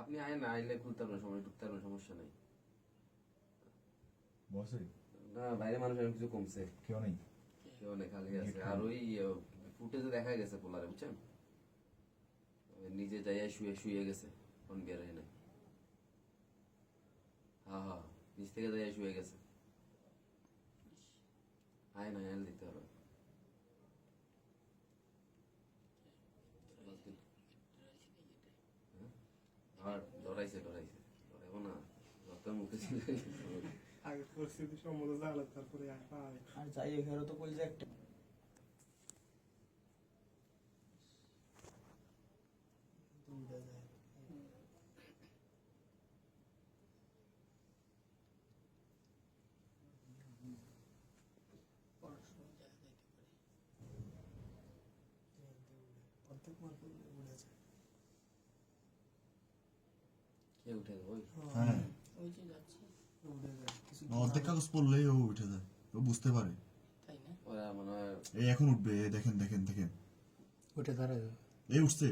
আপনি আয় না আইলে খুলতে পারবেন সময় ঢুকতে পারবেন সমস্যা নাই। বসে? না বাইরে মানুষ কিছু কমছে। কেউ নেই? কেউ নেই খালি আছে। আর ওই ফুটেজে দেখা গেছে পোলারে বুঝছেন? নিজে যাইয়া শুয়ে শুয়ে গেছে কোন বের হয় নাই। হ্যাঁ হ্যাঁ নিচ থেকে যাইয়া শুয়ে গেছে। আয় না আয় দিতে হবে। আগে পরিস্থিতি সম্মত জানালে তারপরে তো কইছে একটা কে উঠে হ্যাঁ। অর্ধেক কাগজ পড়লেই ও উঠে যায়। ও বুঝতে পারে। তাই না ওরা মনে হয় এই এখন উঠবে এই দেখেন দেখেন দেখেন। উঠে দাঁড়ায়। এই উঠছে?